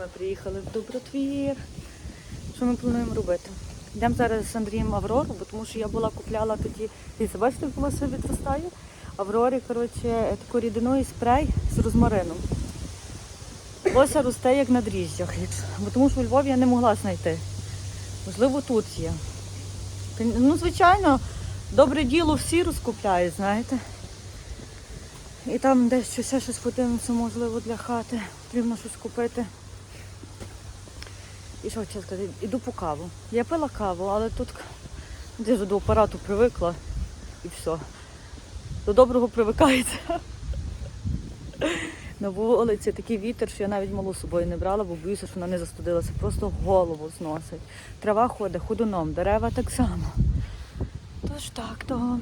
Ми приїхали в Добротвір. Що ми плануємо робити? Йдемо зараз з Андрієм Аврору, бо тому що я була купляла тоді, дивіться, бачите, волосся відростає. Аврорі, коротше, таку рідиною спрей з розмарином. Волосся росте як на дріжджах, бо тому що у Львові я не могла знайти. Можливо, тут є. Ну, звичайно, добре діло всі розкупляють, знаєте. І там десь ще щось подивимося, можливо, для хати. Потрібно щось купити. І що хотіла сказати? Іду по каву. Я пила каву, але тут я до апарату привикла і все. До доброго привикається. На вулиці такий вітер, що я навіть малу з собою не брала, бо боюся, що вона не застудилася. Просто голову зносить. Трава ходить ходуном, дерева так само. Тож так, то.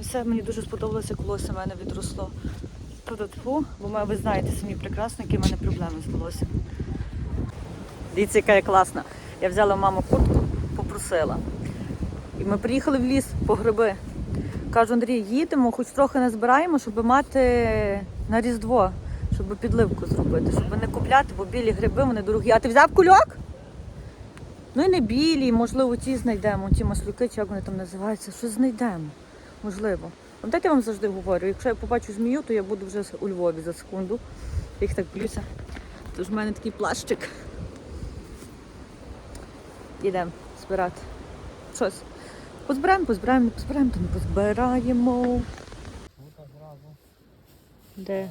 Все мені дуже сподобалося, коли волосся в мене відросло. Ту-ту-ту, бо ви знаєте самі прекрасно, які в мене проблеми з волоссям. Дивіться, яка я класна. Я взяла маму куртку, попросила. І ми приїхали в ліс по гриби. Кажу, Андрій, їдемо, хоч трохи назбираємо, щоб мати на Різдво, щоб підливку зробити, щоб не купляти, бо білі гриби вони дорогі. А ти взяв кульок? Ну і не білі, можливо, ті знайдемо, ті маслюки, чи як вони там називаються, щось знайдемо. Можливо. Пам'ятаєте, я вам завжди говорю, якщо я побачу змію, то я буду вже у Львові за секунду. Їх так боюся. Тож в мене такий плащик. Ідемо збирати. Щось. Позбираємо, позбираємо, не позбираємо, то не позбираємо. Де?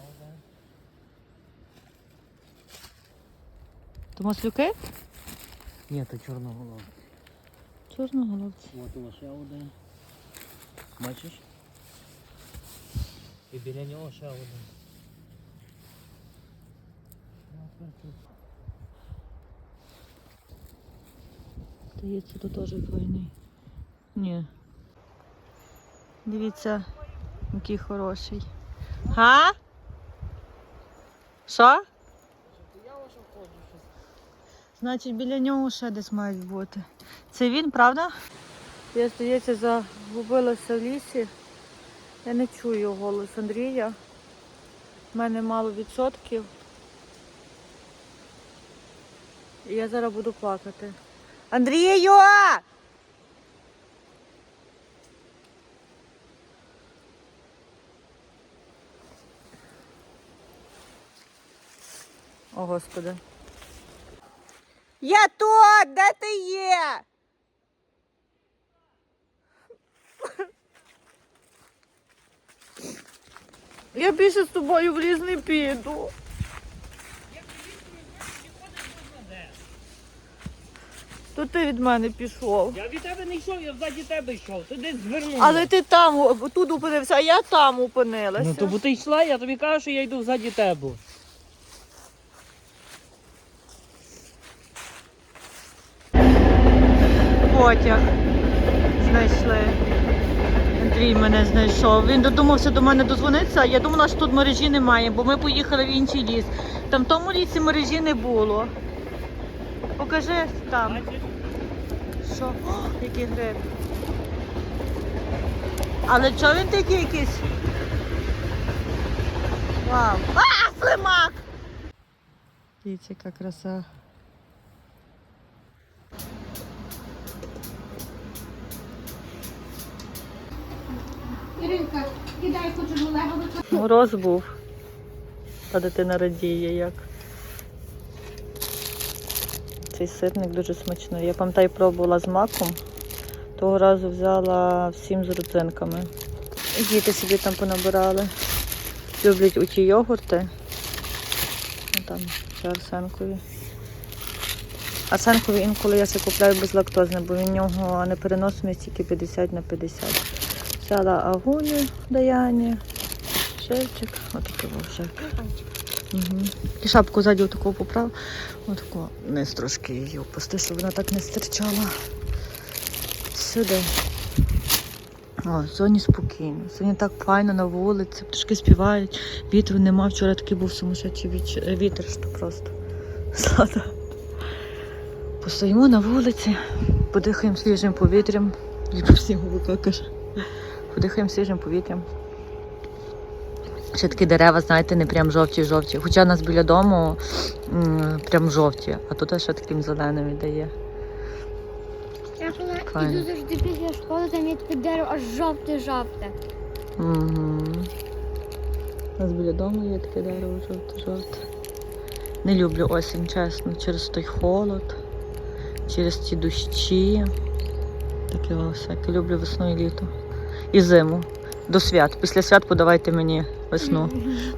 То маслюки? Ні, то чорноголовий. Чорноголовці. От лише один. Бачиш? І біля нього ще один. Здається, тут теж двойний. Ні. Дивіться, який хороший. Га? Що? Значить, біля нього ще десь мають бути. Це він, правда? Я, здається, загубилася в лісі. Я не чую голос Андрія. У мене мало відсотків. І я зараз буду плакати. Андрію! О, Господи. Я тут! Де ти є? Я більше з тобою в ліс піду. То ти від мене пішов. Я від тебе не йшов, я ззаді тебе йшов. Ти десь звернув. Але ти там тут опинився, а я там опинилася. Ну то бо ти йшла, я тобі кажу, що я йду ззаді тебе. Потяг знайшли. Андрій мене знайшов. Він додумався до мене дозвонитися, а я думала, що тут мережі немає, бо ми поїхали в інший ліс. Там в тому лісі мережі не було. Покажи там. Що? О, який гриб. Але чого він такий якийсь? Вау. А, слимак! Дивіться, яка краса. Іринка, кидай хоч Олега Мороз був. Та дитина радіє як. Цей сирник дуже смачний. Я пам'ятаю, пробувала з маком. Того разу взяла всім з родзинками. Діти собі там понабирали. Люблять оті йогурти. Ну, Там ще Арсенкові. Арсенкові інколи я себе купляю безлактозне, бо в нього непереносимість тільки 50 на 50. Взяла агуню Даяні, шевчик, отакий вовшик. Угу. І шапку ззаді отаку поправ. Отаку низ трошки її опусти, щоб вона так не стирчала. Сюди. О, зоні спокійно. Сьогодні так файно на вулиці, пташки співають, вітру нема. Вчора такий був сумасшедший вітер, що просто. Слада. Постоїмо на вулиці, подихаємо свіжим повітрям. І про снігу каже. Подихаємо свіжим повітрям. Ще такі дерева, знаєте, не прям жовті-жовті. Хоча у нас біля дому прям жовті, а тут ще таким зеленим віддає. Я коли йду завжди після школи, там є таке дерево аж жовте-жовте. Угу. У нас біля дому є таке дерево жовте-жовте. Не люблю осінь, чесно, через той холод, через ті дощі. Таке всяке. Люблю весну і літо. І зиму. До свят. Після свят подавайте мені весну.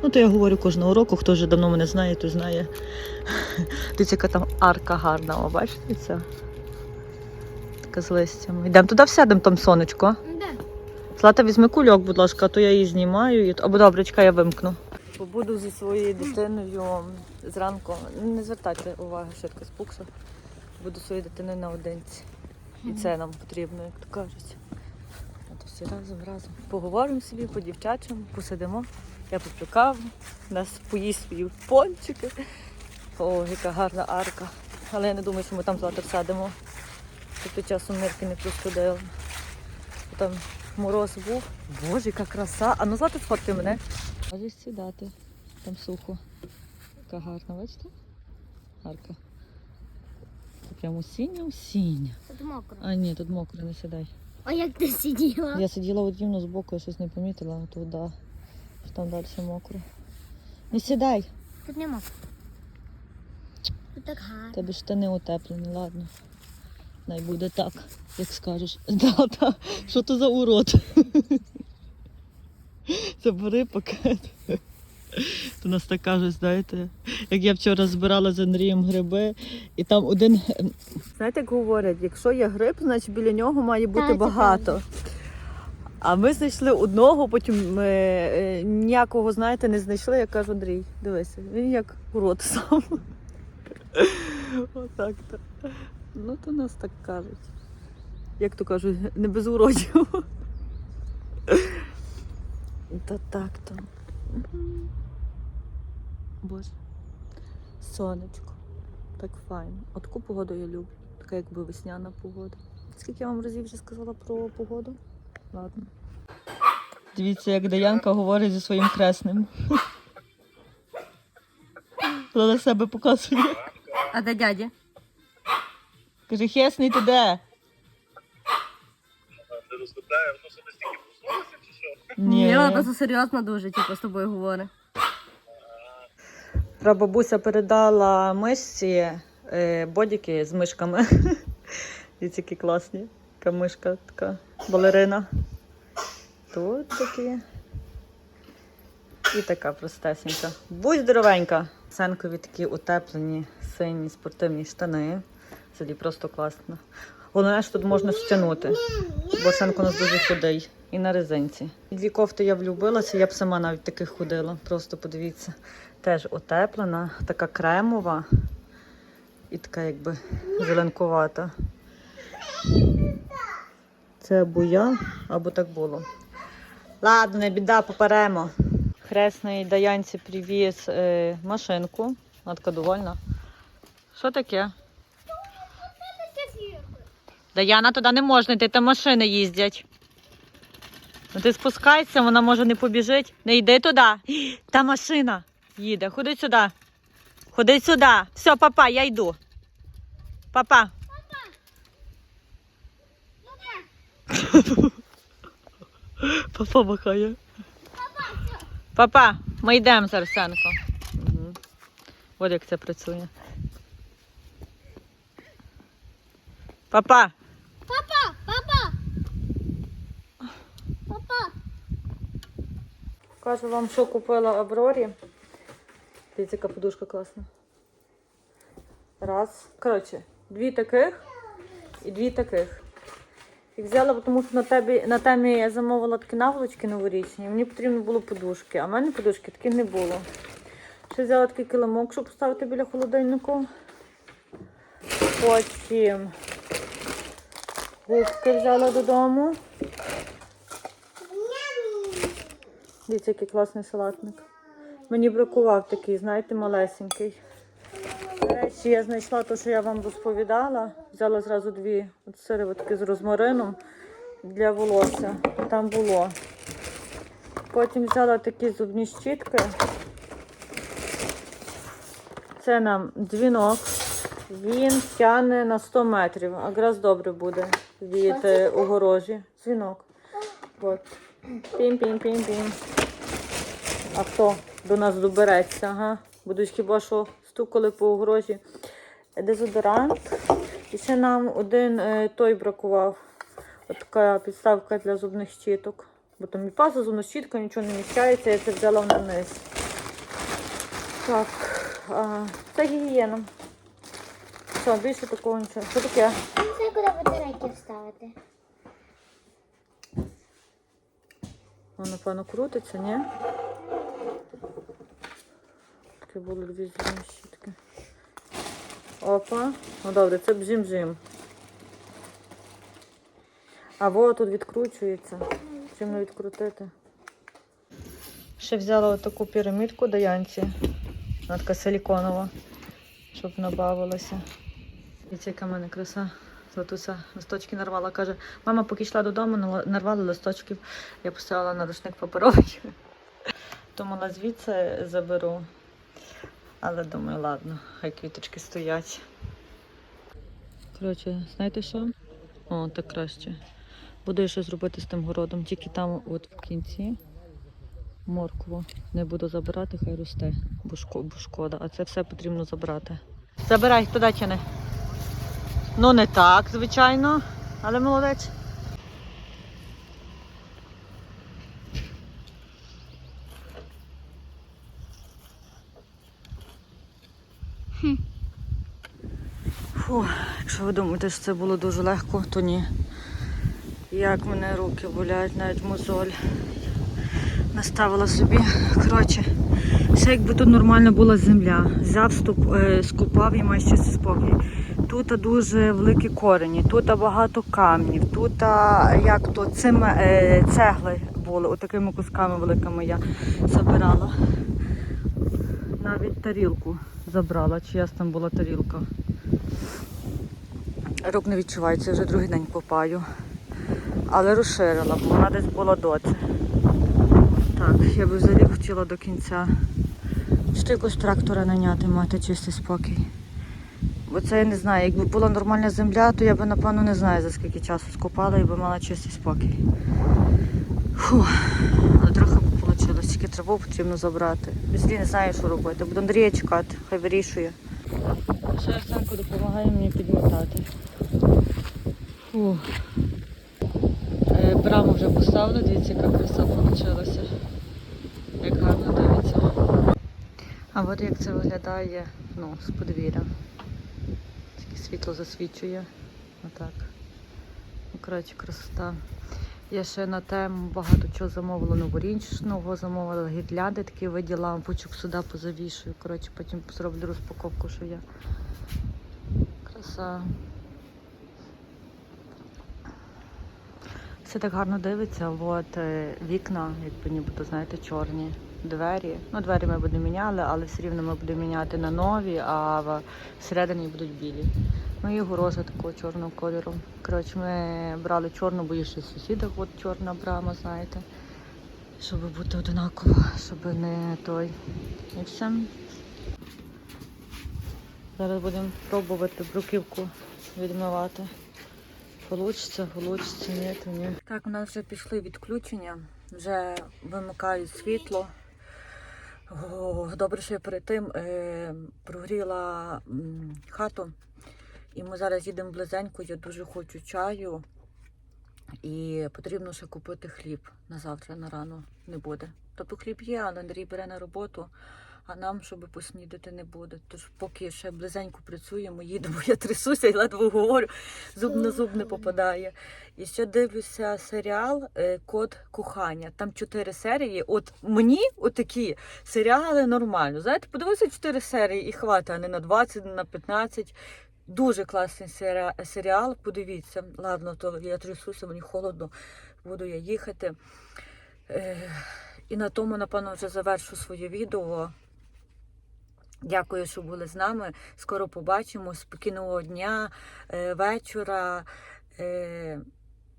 Ну, то я говорю кожного року, хто вже давно мене знає, той знає. Дивіться, яка там арка гарна, о, бачите ця? Така з листями. Йдемо туди всядемо, там сонечко. Де? Злата, візьми кульок, будь ласка, а то я її знімаю. Або добре, чекай, я вимкну. Побуду зі своєю дитиною зранку. Не звертайте уваги, що я така спукса. Буду своєю дитиною наодинці. І це нам потрібно, як то кажуть. Всі разом, разом. Поговоримо собі по дівчачому, посидимо. Я поп'ю каву, нас поїсть свої пончики. О, яка гарна арка. Але я не думаю, що ми там завтра садимо. Під часом мирки не простудили. Там мороз був. Боже, яка краса. А ну злати сфоткай мене. Можеш сідати. Там сухо. Яка гарна, бачите? Гарка. Це прямо осіння. Тут мокро. А ні, тут мокро, не сідай. А як ти сиділа? Я сиділа от рівно з боку, я щось не помітила, а тут да. Що там далі мокро. Не сідай. Тут не мокро. Тут так гарно. Тебе штани утеплені, ладно. Най буде так, як скажеш. Да, да. Що то за урод? Забери пакет. То нас так кажуть, знаєте, як я вчора збирала з Андрієм гриби, і там один. Знаєте, як говорять, якщо є гриб, значить біля нього має бути Так, багато. А ми знайшли одного, потім е, е, ніякого, знаєте, не знайшли. Я кажу, Андрій, дивися, він як урод сам. Отак то. Ну, то нас так кажуть. Як то кажуть, не без уродів. Та так то. Боже. Сонечко. Так файно. От таку погоду я люблю. Така якби весняна погода. Скільки я вам разів вже сказала про погоду? Ладно. Дивіться, як Даянка говорить зі своїм хресним. Вона на себе показує. А де дядя? Каже, хесний ти де? Ти розглядає, воно що настільки проснулося чи що? Ні. вона просто серйозно дуже, типу, з тобою говорить. Прабабуся передала мишці е, бодіки з мишками. Дивіться, які класні. Така мишка, така балерина. Тут такі. І така простесенька. Будь здоровенька. Сенкові такі утеплені сині спортивні штани. Це просто класно. Головне, що тут можна стягнути, Босенко у нас дуже худий. І на резинці. Дві кофти я влюбилася, я б сама навіть таких ходила. Просто подивіться. Теж утеплена, така кремова і така якби зеленкувата. Це або я, або так було. Ладно, не біда, поперемо. Хресний Даянці привіз е, машинку. Вона така довольна. Що таке? Даяна, туди не можна йти, там машини їздять. Ну ти спускайся, вона може не побіжить. Не йди туди. Та машина їде. Ходи сюди. Ходи сюди. Все, папа, я йду. Папа. Папа махає. Папа, ми йдемо зараз, Сенко. Угу. От як це працює. Папа. Папа! Папа! Папа! Кажу вам, що купила Аврорі. Дивіться, яка подушка класна. Раз. Коротше, дві таких і дві таких. І взяла, тому що на, тебе, на темі я замовила такі наволочки новорічні. Мені потрібно було подушки, а в мене подушки таких не було. Ще взяла такий килимок, щоб поставити біля холодильнику. Потім губки взяла додому. Дивіться, який класний салатник. Мені бракував такий, знаєте, малесенький. Речі, я знайшла те, що я вам розповідала. Взяла зразу дві от сироватки з розмарином для волосся. Там було. Потім взяла такі зубні щітки. Це нам дзвінок. Він тягне на 100 метрів. а Якраз добре буде від е, огорожі. Дзвінок. От. Пім-пім-пім-пім. А хто до нас добереться? Ага. Будуть хіба що стукали по огорожі. Дезодорант. І ще нам один е, той бракував. От така підставка для зубних щіток. Бо там і паза, зубна щітка, нічого не міщається, я це взяла на низ. Так, а, це гігієна. Все, більше такого нічого. Що таке? Знаю, куди батарейки вставити. Воно, напевно, крутиться, ні? Таке були дві зубні щітки. Опа. Ну добре, це бжим-бжим. А во тут відкручується. Чим не відкрутити? Ще взяла таку пірамідку до Янці. Вона така силіконова, щоб набавилася. І яка в мене краса. Златуся листочки нарвала. Каже, мама, поки йшла додому, нарвала листочків. Я поставила на рушник паперовий. Тому на звідси заберу. Але думаю, ладно, хай квіточки стоять. Коротше, знаєте що? О, так краще. Буду я щось робити з тим городом, тільки там от в кінці моркву не буду забирати, хай росте, бо шкода. А це все потрібно забрати. Забирай, туди тяни. Ну не так, звичайно, але молодець. Фу, якщо ви думаєте, що це було дуже легко, то ні. Як мене руки болять, навіть мозоль. Наставила собі. Коротше, все якби тут нормально була земля. Взяв, ступ, е, скупав і маєш чистий спокій. Тут дуже великі корені, тут багато камнів, тут як то цим, е, цегли були, отакими кусками великими я забирала. Навіть тарілку забрала, чиясь там була тарілка. Рук не відчувається, вже другий день копаю. Але розширила, бо вона десь була доці. Так, я би взагалі хотіла до кінця. Чи якось трактора наняти, мати чистий спокій. Бо це я не знаю, якби була нормальна земля, то я би, напевно, не знаю, за скільки часу скопала і би мала чистий спокій. Фу, але трохи вийшло, тільки траву потрібно забрати. Безлі не знаю, що робити. Буду Андрія чекати, хай вирішує. Ще Арсенко допомагає мені підмотати. Фу. Е, Браму вже поставили, дивіться, яка краса вийшла. Як гарно дивиться. А от як це виглядає ну, з подвір'я. Світло засвічує. Отак. Ну, коротше, красота. Я ще на тему багато чого замовила новорічного, замовила гірлянди, такі виді лампочок сюди позавішую. Коротше, потім зроблю розпаковку, що я. Краса. Все так гарно дивиться. От е, вікна, якби нібито, знаєте, чорні. Двері. Ну, двері ми будемо міняли, але все рівно ми будемо міняти на нові, а всередині будуть білі. Ну і горожа такого чорного кольору. Коротше, ми брали чорну, бо є ще в сусідах от чорна брама, знаєте. Щоб бути одинаково, щоб не той. І все. Зараз будемо пробувати бруківку відмивати. Получиться, получиться, ні, то ні. Так, у нас вже пішли відключення, вже вимикають світло. Добре, що я перед тим е, прогріла хату. І ми зараз їдемо близенько, я дуже хочу чаю. І потрібно ще купити хліб на завтра, на рано не буде. Тобто хліб є, але Андрій бере на роботу, а нам, щоб поснідати, не буде. Тож поки ще близенько працюємо, їдемо, я трясуся і ледве говорю, зуб на зуб не попадає. І ще дивлюся серіал е, Код кохання. Там чотири серії. От мені отакі серіали нормально. Знаєте, подивися чотири серії і хватить, а не на 20, не на 15. Дуже класний серіал. Подивіться. Ладно, то я трясуся, мені холодно, буду я їхати. І на тому, напевно, вже завершу своє відео. Дякую, що були з нами. Скоро побачимось. Спокійного дня, е, вечора. Е,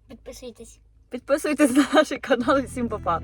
Підписуйтесь. Підписуйтесь на наш канал і всім па-па.